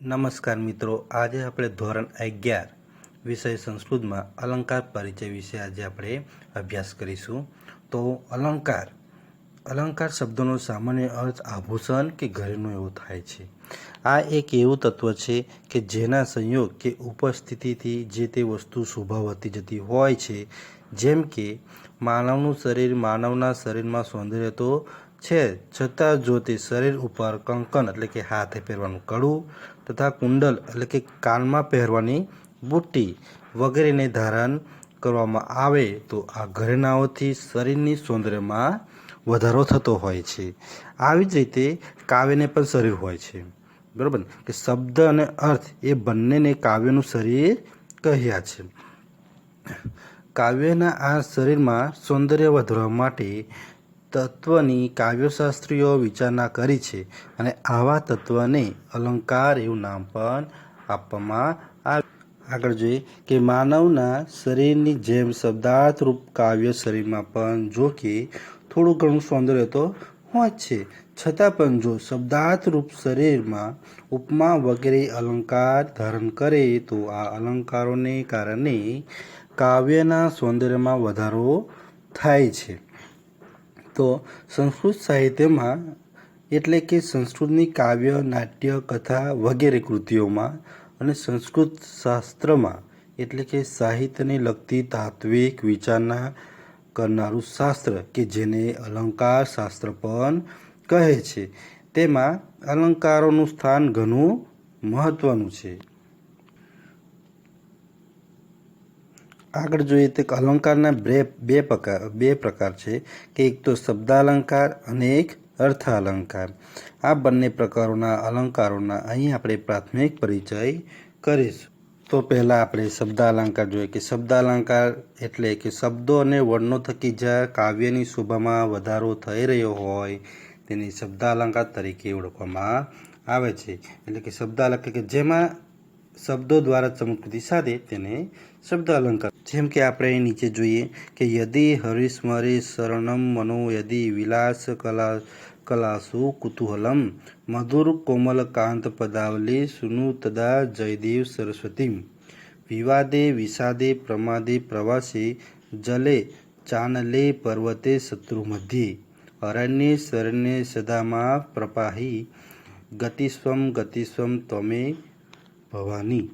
નમસ્કાર મિત્રો, આજે આપણે ધોરણ અગિયાર વિષય સંસ્કૃતમાં અલંકાર પરિચય વિશે આજે આપણે અભ્યાસ કરીશું. તો અલંકાર અલંકાર શબ્દનો સામાન્ય અર્થ આભૂષણ કે ઘરેનું એવો થાય છે. આ એક એવું તત્વ છે કે જેના સંયોગ કે ઉપસ્થિતિથી જે તે વસ્તુ શોભાવતી જતી હોય છે, જેમ કે માનવનું શરીર માનવના શરીરમાં સૌંદર્ય તો છે, છતાં જો તે શરીર ઉપર કંકણ એટલે કે હાથે પહેરવાનું કડું તથા કુંડલ એટલે કે કાનમાં પહેરવાની બુટ્ટી વગેરેને ધારણ કરવામાં આવે તો આ ઘરેણાઓથી શરીરની સૌંદર્યમાં વધારો થતો હોય છે. આવી જ રીતે કાવ્યને પણ શરીર હોય છે. બરાબર? કે શબ્દ અને અર્થ એ બંનેને કાવ્યનું શરીર કહ્યા છે. કાવ્યના આ શરીરમાં સૌંદર્ય વધારવા માટે તત્વની કાવ્યશાસ્ત્રીઓ વિચારણા કરી છે અને આવા તત્વને અલંકાર એવું નામ પણ આપવામાં આવે આગળ જોઈએ કે માનવના શરીરની જેમ શબ્દાર્થરૂપ કાવ્ય શરીરમાં પણ જો કે થોડું ઘણું સૌંદર્ય તો હોય છે. છતાં પણ જો શબ્દાર્થરૂપ શરીરમાં ઉપમા વગેરે અલંકાર ધારણ કરે તો આ અલંકારોને કારણે કાવ્યના સૌંદર્યમાં વધારો થાય છે. તો સંસ્કૃત સાહિત્યમાં એટલે કે સંસ્કૃતની કાવ્ય, નાટ્ય, કથા વગેરે કૃતિઓમાં અને સંસ્કૃત શાસ્ત્રમાં એટલે કે સાહિત્યને લગતી તાત્વિક વિચારણા કરનારું શાસ્ત્ર કે જેને અલંકાર શાસ્ત્ર પણ કહે છે. તેમાં અલંકારોનું સ્થાન ઘણું મહત્ત્વનું છે. આગળ જોઈએ તો અલંકારના બે બે પ્રકાર બે પ્રકાર છે કે એક તો શબ્દાલંકાર અને એક અર્થાલંકાર. આ બંને પ્રકારોના અલંકારોના અહીં આપણે પ્રાથમિક પરિચય કરીશું. તો પહેલાં આપણે શબ્દાલંકાર જોઈએ કે શબ્દાલંકાર એટલે કે શબ્દો અને વર્ણો થકી જ્યાં કાવ્યની શોભામાં વધારો થઈ રહ્યો હોય તેને શબ્દાલંકાર તરીકે ઓળખવામાં આવે છે. એટલે કે શબ્દાલંકાર કે જેમાં શબ્દો દ્વારા ચમકૃતિ સાથે તેને શબ્દ અલંકાર. જેમ કે આપણે નીચે જોઈએ કે યદિ હરિસ્મરે શરણમ મનો યદિ વિલાસ કલા કલાસુ કુતૂહલમ મધુર કોમલ કાંત પદાવલી સુનુ તદા જયદેવ સરસ્વતી વિવાદે વિષાદે પ્રમાદે પ્રવાસે જલે ચાનલે પર્વતે શત્રુ મધ્યે. અરણ્ય શરણ્ય સદામાં પ્રપાહી ગતિસ્વમ ગતિસ્વમ ત્વમે ભવાની.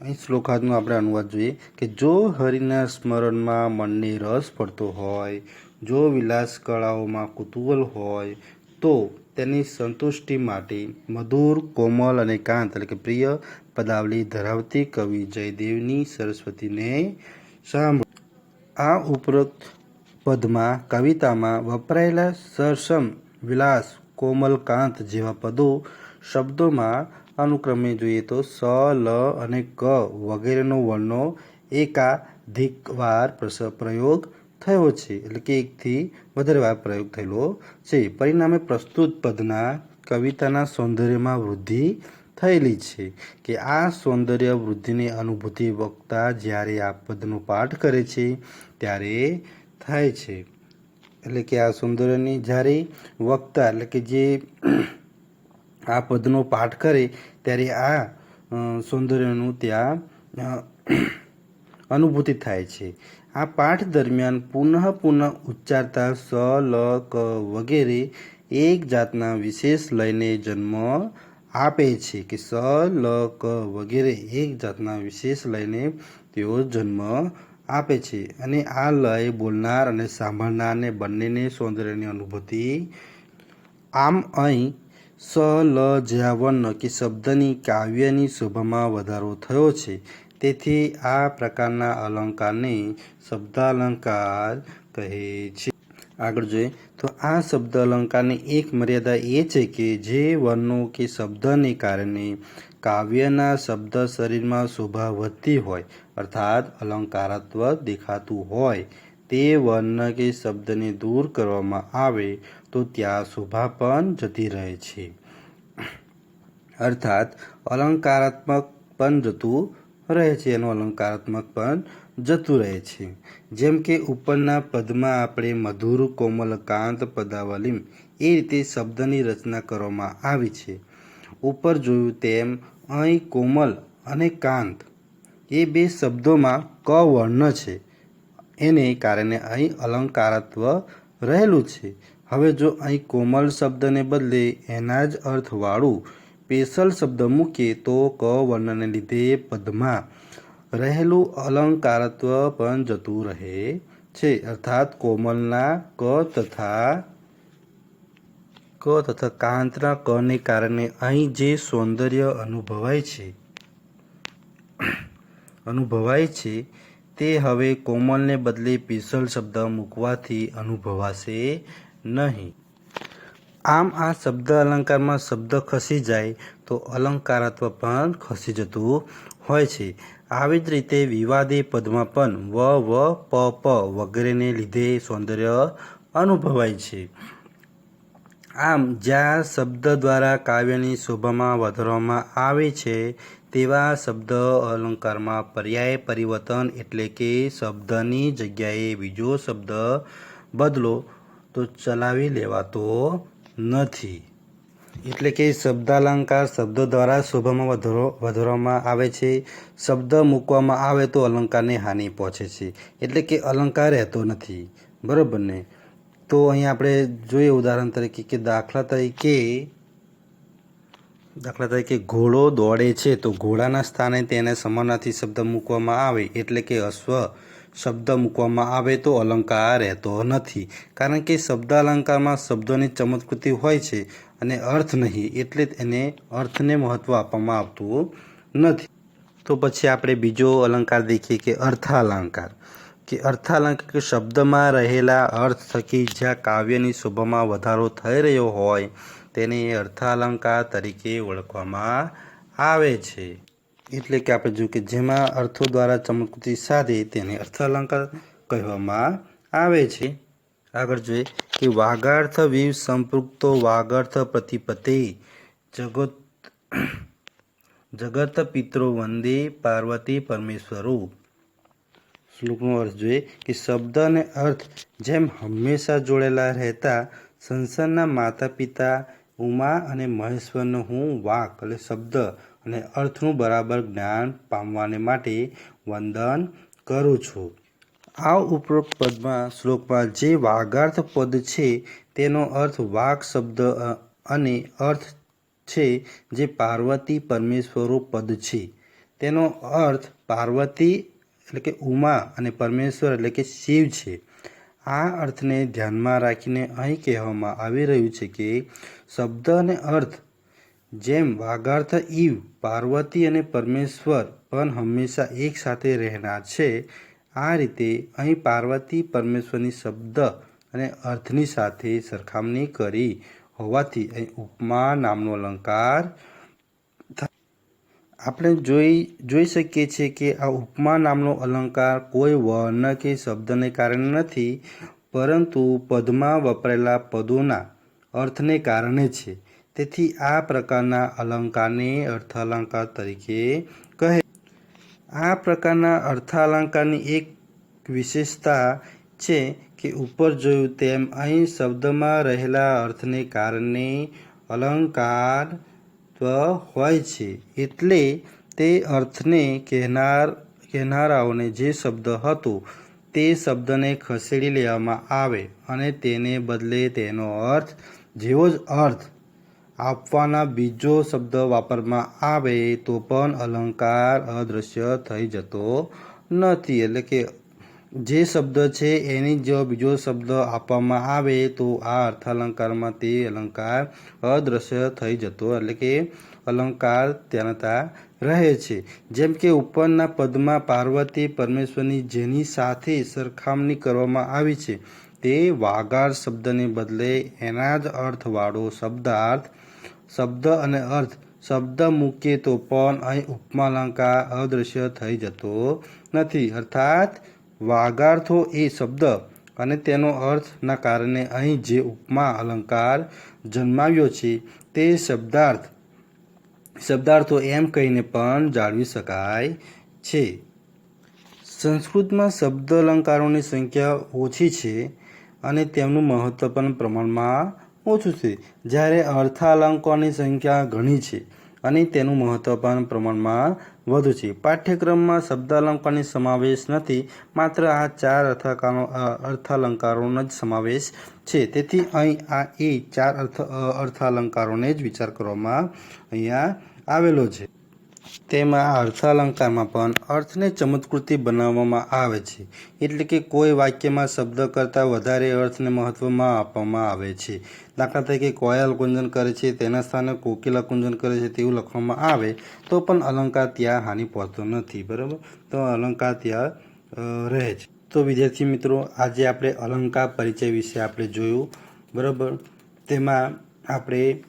અહીં શ્લોકાદનો આપણે અનુવાદ જોઈએ કે જો હરિના સ્મરણમાં મનને રસ પડતો હોય, જો વિલાસ કળાઓમાં કુતૂહલ હોય, તો તેની સંતુષ્ટિ માટે મધુર, કોમલ અને કાંત એટલે કે પ્રિય પદાવલી ધરાવતી કવિ જયદેવની સરસ્વતીને સાંભળો. આ ઉપરોક્ત પદમાં કવિતામાં વપરાયેલા સરસમ, વિલાસ, કોમલ, કાંત જેવા પદો શબ્દોમાં અનુક્રમે જોઈએ તો સ, લ અને ક વગેરેનો વર્ણો એકાધિકવાર પ્રસ- પ્રયોગ થયો છે. એટલે કે એકથી વધારે વાર પ્રયોગ થયેલો છે. પરિણામે પ્રસ્તુત પદના કવિતાના સૌંદર્યમાં વૃદ્ધિ થયેલી છે કે આ સૌંદર્ય વૃદ્ધિની અનુભૂતિ વક્તા જ્યારે આ પદનો પાઠ કરે છે ત્યારે થાય છે. એટલે કે આ સૌંદર્યની જ્યારે વક્તા એટલે કે જે આ પદનો પાઠ કરે ત્યારે આ સૌંદર્યનું ત્યાં અનુભૂતિ થાય છે. આ પાઠ દરમિયાન પુનઃ પુનઃ ઉચ્ચારતા સ, લ, ક વગેરે એક જાતના વિશેષ લયને જન્મ આપે છે કે સ, લ, ક વગેરે એક જાતના વિશેષ લયને તેઓ જન્મ આપે છે. અને આ લય બોલનાર અને સાંભળનારને બંનેને સૌંદર્યની અનુભૂતિ આમ અહીં સ, લ જ્યાં વર્ણ કે શબ્દની કાવ્યની શોભામાં વધારો થયો છે. તેથી આ પ્રકારના અલંકારને શબ્દાલંકાર કહે છે. આગળ જોઈએ. તો આ શબ્દ અલંકારની એક મર્યાદા એ છે કે જે વર્ણો કે શબ્દને કારણે કાવ્યના શબ્દ શરીરમાં શોભા વધતી હોય, અર્થાત અલંકારાત્મક દેખાતું હોય. તે વર્ણ કે શબ્દને દૂર કરવામાં આવે તો ત્યાં શોભા પણ જતી રહે છે. અર્થાત અલંકારાત્મક પણ જતું રહે છે. એનું અલંકારાત્મક પણ જતું રહે છે. જેમ કે ઉપરના પદમાં આપણે મધુર, કોમલ, કાંત, પદાવલિમ એ રીતે શબ્દની રચના કરવામાં આવી છે. ઉપર જોયું તેમ અહીં કોમલ અને કાંત એ બે શબ્દોમાં ક વર્ણ છે. એને કારણે અહીં અલંકારત્વ રહેલું છે. હવે જો અહીં કોમલ શબ્દને બદલે એના જ અર્થવાળું પેશલ શબ્દ મૂકીએ તો ક વર્ણને લીધે પદમાં રહેલું અલંકારત્વ પણ જતું રહે છે. અર્થાત કોમલના ક તથા ક તથા કાંતના કને કારણે અહીં જે સૌંદર્ય અનુભવાય છે અનુભવાય છે તે હવે કોમલને બદલે પીસલ શબ્દ મૂકવાથી અનુભવાશે નહીં. આમ આ શબ્દ અલંકારમાં શબ્દ ખસી જાય તો અલંકારત્વ પણ ખસી જતું હોય છે. આવી જ રીતે વિવાદી પદમાં પણ વ વ, પ પ વગેરેને લીધે સૌંદર્ય અનુભવાય છે. આમ જ્યાં શબ્દ દ્વારા કાવ્યની શોભામાં વધારવામાં આવે છે, તેવા શબ્દ અલંકારમાં પર્યાય પરિવર્તન એટલે કે શબ્દની જગ્યાએ બીજો શબ્દ બદલો તો ચલાવી લેવાતો નથી. એટલે કે શબ્દાલંકાર શબ્દ દ્વારા શોભામાં વધારો વધારવામાં આવે છે. શબ્દ મૂકવામાં આવે તો અલંકારને હાનિ પહોંચે છે. એટલે કે અલંકાર રહેતો નથી. બરાબર ને? તો અહીં આપણે જોઈએ ઉદાહરણ તરીકે કે દાખલા તરીકે દાખલા તરીકે ઘોડો દોડે છે તો ઘોડાના સ્થાને તેને સમાનાર્થી શબ્દ મૂકવામાં આવે. એટલે કે અશ્વ શબ્દ મૂકવામાં આવે તો અલંકાર રહેતો નથી. કારણ કે શબ્દ અલંકારમાં શબ્દોની ચમત્કૃતિ હોય છે અને અર્થ નહીં એટલે એને અર્થને મહત્ત્વ આપવામાં આવતું નથી. તો પછી આપણે બીજો અલંકાર દેખીએ કે અર્થાલંકાર. કે અર્થાલંકાર કે શબ્દમાં રહેલા અર્થ થકી જ્યાં કાવ્યની શોભામાં વધારો થઈ રહ્યો હોય તેને અર્થાલંકાર તરીકે ઓળખવામાં આવે છે. એટલે કે આપણે જોયું કે જેમાં અર્થો દ્વારા ચમત્કૃતિ સાધે તેને અર્થાલંકાર કહેવામાં આવે છે. આગળ જોઈએ કે વાગાર્થ વિવ સંપૃક્તો વાગાર્થ પ્રતિપતે જગત જગત પિત્રો વંદે પાર્વતી પરમેશ્વરો. શ્લોકનો અર્થ જોઈએ કે શબ્દ અને અર્થ જેમ હંમેશા જોડેલા રહેતા સંસારના માતા પિતા ઉમા અને મહેશ્વરનો હું વાક, એટલે શબ્દ અને અર્થનું બરાબર જ્ઞાન પામવાને માટે વંદન કરું છું. આ ઉપરોક્ત પદમાં શ્લોકમાં જે વાગાર્થ પદ છે તેનો અર્થ વાઘ શબ્દ અને અર્થ છે જે પાર્વતી પરમેશ્વરો પદ છે. તેનો અર્થ પાર્વતી એટલે કે ઉમા અને પરમેશ્વર એટલે કે શિવ છે. આ અર્થને ધ્યાનમાં રાખીને અહીં કહેવામાં આવી રહ્યું છે કે શબ્દ અને અર્થ જેમ વાગાર્થ ઈવ, પાર્વતી અને પરમેશ્વર પણ હંમેશા એક સાથે રહેનાર છે, આ રીતે અહીં પાર્વતી પરમેશ્વરની શબ્દ અને અર્થની સાથે સરખામણી કરી હોવાથી અહીં ઉપમા નામનો અલંકાર આપણે જોઈ જોઈ શકીએ છીએ કે આ ઉપમા નામનો અલંકાર કોઈ વર્ણ કે શબ્દને કારણે નથી, પરંતુ પદમાં વપરાયેલા પદોના અર્થને કારણે છે. તેથી આ પ્રકારના અલંકારને અર્થાલંકાર તરીકે કહે. આ પ્રકારના અર્થાલંકારની એક વિશેષતા છે કે ઉપર જોયું તેમ અહીં શબ્દમાં રહેલા અર્થને કારણે અલંકાર હોય છે. એટલે તે અર્થને કહેનાર, કહેનારાઓને જે શબ્દ હતો તે શબ્દને ખસેડી લેવામાં આવે અને તેને બદલે તેનો અર્થ જેવો જ અર્થ આપવાના બીજો શબ્દ વાપરવામાં આવે તો પણ અલંકાર અદૃશ્ય થઈ જતો નથી. એટલે કે જે શબ્દ છે એની જો બીજો શબ્દ આપવામાં આવે તો આ અર્થાલંકારમાં તે અલંકાર અદૃશ્ય થઈ જતો. એટલે કે અલંકાર ત્યાં રહે છે. જેમ કે ઉપરના પદમાં પાર્વતી પરમેશ્વરની જેની સાથે સરખામણી કરવામાં આવી છે તે વાગાર શબ્દને બદલે એના જ અર્થવાળો શબ્દાર્થ શબ્દ અને અર્થ શબ્દ મૂકીએ તો પણ અહીં ઉપમાલંકાર અદૃશ્ય થઈ જતો નથી. અર્થાત, વાગાર્થો એ શબ્દ અને તેનો અર્થના કારણે અહીં જે ઉપમા અલંકાર જન્માવ્યો છે, તે શબ્દાર્થ, શબ્દાર્થો એમ કહીને પણ જાળવી શકાય છે. સંસ્કૃતમાં શબ્દ અલંકારોની સંખ્યા ઓછી છે અને તેમનું મહત્વ પણ પ્રમાણમાં ઓછું છે. જ્યારે અર્થાલંકારની સંખ્યા ઘણી છે અને તેનું મહત્વ પણ પ્રમાણમાં વધુ છે. પાઠ્યક્રમમાં શબ્દાલંકારની સમાવેશ નથી, માત્ર આ ચાર અર્થાકારો અર્થાલંકારોનો જ સમાવેશ છે. તેથી અહીં આ એ ચાર અર્થ અર્થાલંકારોને જ વિચાર કરવામાં અહીંયા આવેલો છે. તેમાં અર્થાલંકારમાં પણ અર્થને ચમત્કૃતિ બનાવવામાં આવે છે. એટલે કે કોઈ વાક્યમાં શબ્દ કરતાં વધારે અર્થને મહત્ત્વમાં આપવામાં આવે છે. દાખલા તરીકે કોયલ કુંજન કરે છે, તેના સ્થાને કોકિલા કુંજન કરે છે તેવું લખવામાં આવે, તો પણ અલંકાર ત્યાં હાનિ પહોંચતો નથી, બરાબર? તો અલંકાર ત્યાં રહે છે. તો વિદ્યાર્થી મિત્રો, આજે આપણે અલંકાર પરિચય વિશે આપણે જોયું, બરાબર? તેમાં આપણે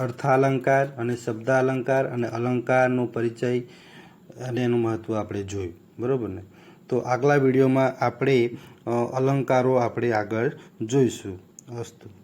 અર્થાલંકાર અને શબ્દાલંકાર અને અલંકારનો પરિચય અને એનું મહત્ત્વ આપણે જોયું. બરાબર ને? તો આગલા વિડીયોમાં આપણે અલંકારો આપણે આગળ જોઈશું. અસ્તુ.